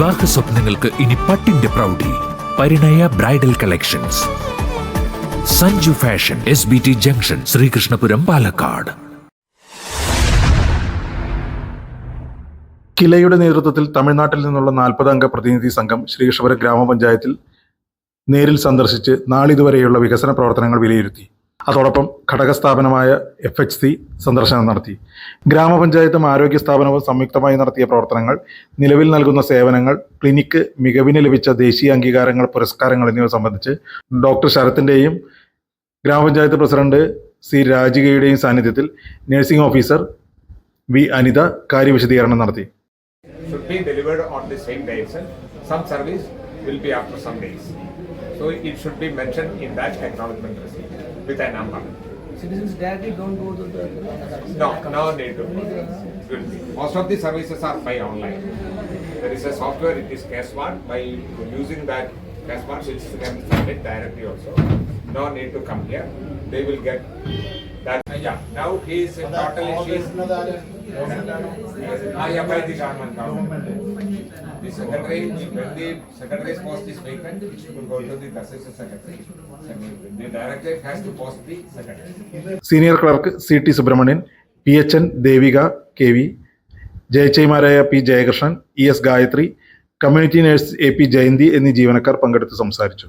വിവാഹ സ്വപ്നങ്ങൾക്ക് ഇനി പട്ടിന്റെ പ്രൗഢി. Parinaya bridal collections. Sanju fashion S B T junction Sreekrishnapuram Palakkad. കിലയുടെ നേതൃത്വത്തിൽ തമിഴ്നാട്ടിൽ നിന്നുള്ള നാൽപ്പതംഗ പ്രതിനിധി സംഘം ശ്രീകൃഷ്ണപുരം ഗ്രാമപഞ്ചായത്തിൽ നേരിൽ സന്ദർശിച്ച് നാളിതുവരെയുള്ള വികസന പ്രവർത്തനങ്ങൾ വിലയിരുത്തി. അതോടൊപ്പം ഘടകസ്ഥാപനമായ എഫ് എച്ച് സി സന്ദർശനം നടത്തി. ഗ്രാമപഞ്ചായത്തും ആരോഗ്യ സ്ഥാപനവും സംയുക്തമായി നടത്തിയ പ്രവർത്തനങ്ങൾ നിലവിൽ നൽകുന്ന സേവനങ്ങൾ ക്ലിനിക്ക് മികവിന് ലഭിച്ച ദേശീയ അംഗീകാരങ്ങൾ പുരസ്കാരങ്ങൾ എന്നിവ സംബന്ധിച്ച് ഡോക്ടർ ശരത്തിന്റെയും ഗ്രാമപഞ്ചായത്ത് പ്രസിഡന്റ് സി രാജികയുടെയും സാന്നിധ്യത്തിൽ നഴ്സിംഗ് ഓഫീസർ വി അനിത കാര്യവിശദീകരണം നടത്തി. So it should be mentioned in that acknowledgement receipt with a number. Citizens directly don't go to the. No, no need to. Most of the services are by online. There is a software, it is CashMart. By using that CashMart, citizens can submit directly also. No need to come here. They will get now he is totally, she is. Ah, yeah, by the government. government. The secretary, when the secretary's post is vacant, it should go to the assistant secretary. The director has to post the secretary. Senior clerk C T Subramanian, P H N Devika K V ജയച്ചൈമാരായ P Jayakrishnan E S Gayathri community nurse A P Jayanthi എന്നീ ജീവനക്കാർ പങ്കെടുത്ത് സംസാരിച്ചു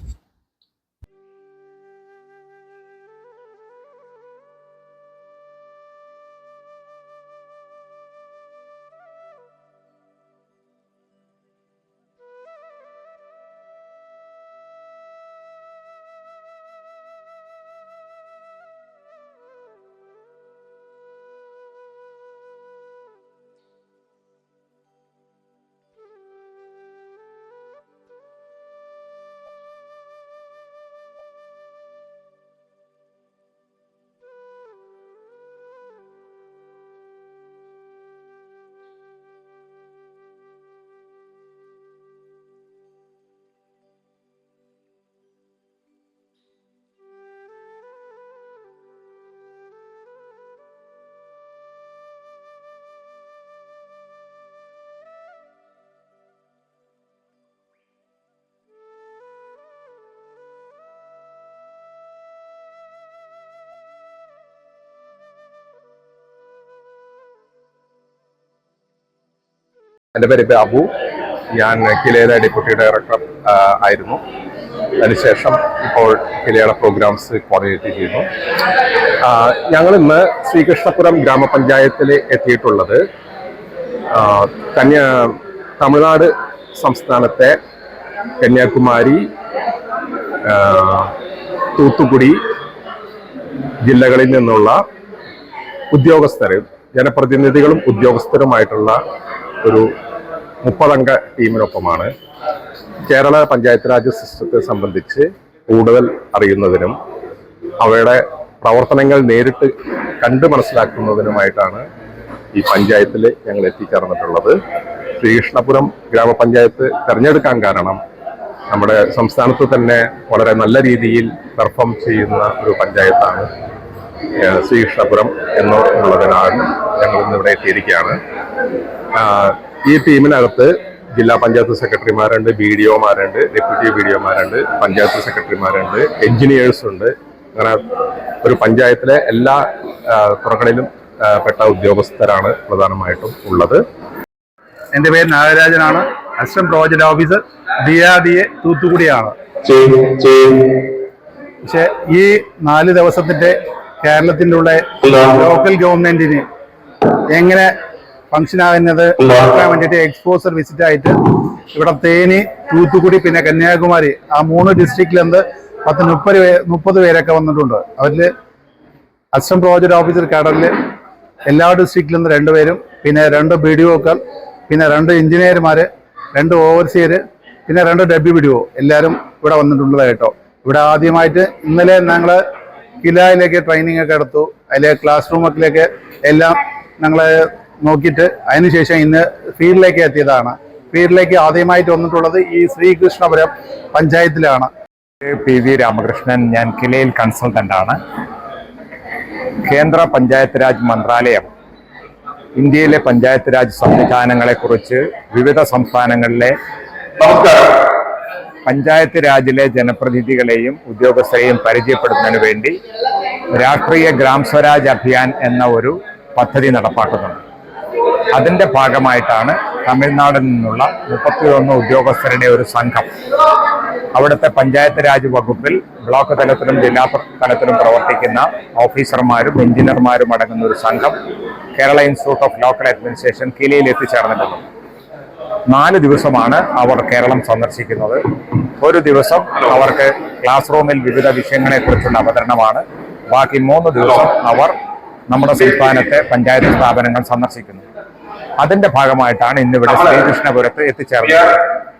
എന്റെ പേര് ബാബു ഞാൻ കിലയുടെ deputy director ആയിരുന്നു. അതിനുശേഷം ഇപ്പോൾ കിലയുടെ പ്രോഗ്രാംസ് കോർഡിനേറ്റ് ചെയ്യുന്നു. ഞങ്ങൾ ഇന്ന് ശ്രീകൃഷ്ണപുരം ഗ്രാമപഞ്ചായത്തിൽ എത്തിയിട്ടുള്ളത് കന്യാ തമിഴ്നാട് സംസ്ഥാനത്തെ കന്യാകുമാരി തൂത്തുക്കുടി ജില്ലകളിൽ നിന്നുള്ള ഉദ്യോഗസ്ഥർ ജനപ്രതിനിധികളും ഉദ്യോഗസ്ഥരുമായിട്ടുള്ള ഒരു മുപ്പതംഗ ടീമിനൊപ്പമാണ്. കേരള പഞ്ചായത്ത് രാജ് സിസ്റ്റത്തെ സംബന്ധിച്ച് കൂടുതൽ അറിയുന്നതിനും അവയുടെ പ്രവർത്തനങ്ങൾ നേരിട്ട് കണ്ടു മനസ്സിലാക്കുന്നതിനുമായിട്ടാണ് ഈ പഞ്ചായത്തിൽ ഞങ്ങൾ എത്തിച്ചേർന്നിട്ടുള്ളത്. ശ്രീകൃഷ്ണപുരം ഗ്രാമപഞ്ചായത്ത് തിരഞ്ഞെടുക്കാൻ കാരണം നമ്മുടെ സംസ്ഥാനത്ത് തന്നെ വളരെ നല്ല രീതിയിൽ പെർഫോം ചെയ്യുന്ന ഒരു പഞ്ചായത്താണ് ശ്രീകൃഷ്ണപുരം എന്നുള്ളതിനാണ് ഞങ്ങൾ ഇന്ന് ഇവിടെ എത്തിയിരിക്കുകയാണ്. ഈ ടീമിനകത്ത് ജില്ലാ പഞ്ചായത്ത് സെക്രട്ടറിമാരുണ്ട് ബി ഡി ഒമാരുണ്ട് ഡെപ്യൂട്ടി ബി ഡി ഒമാരുണ്ട് പഞ്ചായത്ത് സെക്രട്ടറിമാരുണ്ട് എഞ്ചിനീയേഴ്സ് ഉണ്ട് അങ്ങനെ ഒരു പഞ്ചായത്തിലെ എല്ലാ തുറകളിലും പെട്ട ഉദ്യോഗസ്ഥരാണ് പ്രധാനമായിട്ടും ഉള്ളത്. എന്റെ പേര് നാഗരാജനാണ്. Assistant project officer D R D A തൂത്തുക്കുടിയാണ്. പക്ഷെ ഈ നാല് ദിവസത്തിന്റെ കേരളത്തിന്റെ ലോക്കൽ ഗവൺമെന്റിന് എങ്ങനെ ഫംഗ്ഷൻ ആകുന്നത് നോക്കാൻ വേണ്ടിയിട്ട് എക്സ്പോസർ വിസിറ്റ് ആയിട്ട് ഇവിടെ തേനി തൂത്തുക്കുടി പിന്നെ കന്യാകുമാരി ആ മൂന്ന് ഡിസ്ട്രിക്റ്റിലെന്ത് പത്ത് മുപ്പത് മുപ്പത് പേരൊക്കെ വന്നിട്ടുണ്ട്. അവരിൽ അസിസ്റ്റന്റ് പ്രോജക്ട് ഓഫീസർ കേഡറിൽ എല്ലാ ഡിസ്ട്രിക്റ്റിൽ നിന്ന് രണ്ടുപേരും പിന്നെ രണ്ട് ബി ഡി ഒക്കൾ പിന്നെ രണ്ട് എഞ്ചിനീയർമാർ രണ്ട് ഓവർസിയർ പിന്നെ രണ്ട് ബി ഡി ഒ എല്ലാവരും ഇവിടെ വന്നിട്ടുള്ളത് കേട്ടോ ഇവിടെ ആദ്യമായിട്ട് ഇന്നലെ ഞങ്ങൾ കിലായിലേക്ക് ട്രെയിനിങ് ഒക്കെ എടുത്തു. അതിലെ ക്ലാസ് റൂമൊക്കെ എല്ലാം ഞങ്ങൾ നോക്കിയിട്ട് അതിനുശേഷം ഇന്ന് ഫീൽഡിലേക്ക് എത്തിയതാണ്. ഫീൽഡിലേക്ക് ആദ്യമായിട്ട് വന്നിട്ടുള്ളത് ഈ ശ്രീകൃഷ്ണപുരം പഞ്ചായത്തിലാണ്. പി വി രാമകൃഷ്ണൻ ഞാൻ കിലയിൽ കൺസൾട്ടന്റാണ് കേന്ദ്ര പഞ്ചായത്ത് രാജ് മന്ത്രാലയം. ഇന്ത്യയിലെ പഞ്ചായത്ത് രാജ് സംവിധാനങ്ങളെക്കുറിച്ച് വിവിധ സംസ്ഥാനങ്ങളിലെ പഞ്ചായത്ത് രാജിലെ ജനപ്രതിനിധികളെയും ഉദ്യോഗസ്ഥരെയും പരിചയപ്പെടുത്തുന്നതിന് വേണ്ടി രാഷ്ട്രീയ ഗ്രാം സ്വരാജ് അഭിയാൻ എന്ന ഒരു പദ്ധതി നടപ്പാക്കുന്നുണ്ട്. അതിന്റെ ഭാഗമായിട്ടാണ് തമിഴ്നാടിൽ നിന്നുള്ള മുപ്പത്തിയൊന്ന് ഉദ്യോഗസ്ഥരുടെ ഒരു സംഘം. അവിടുത്തെ പഞ്ചായത്ത് രാജ് വകുപ്പിൽ ബ്ലോക്ക് തലത്തിലും ജില്ലാ തലത്തിലും പ്രവർത്തിക്കുന്ന ഓഫീസർമാരും എഞ്ചിനീയർമാരും അടങ്ങുന്ന ഒരു സംഘം Kerala institute of local administration കിലയിൽ എത്തിച്ചേർന്നിട്ടുള്ളത് നാല് ദിവസമാണ് അവർ കേരളം സന്ദർശിക്കുന്നത്. ഒരു ദിവസം അവർക്ക് ക്ലാസ് റൂമിൽ വിവിധ വിഷയങ്ങളെക്കുറിച്ചുള്ള അവതരണമാണ്. ബാക്കി മൂന്ന് ദിവസം അവർ നമ്മുടെ സംസ്ഥാനത്തെ പഞ്ചായത്ത് സ്ഥാപനങ്ങൾ സന്ദർശിക്കുന്നു. അതിന്റെ ഭാഗമായിട്ടാണ് ഇന്നിവിടെ ശ്രീകൃഷ്ണപുരത്ത് എത്തിച്ചേർന്നത്.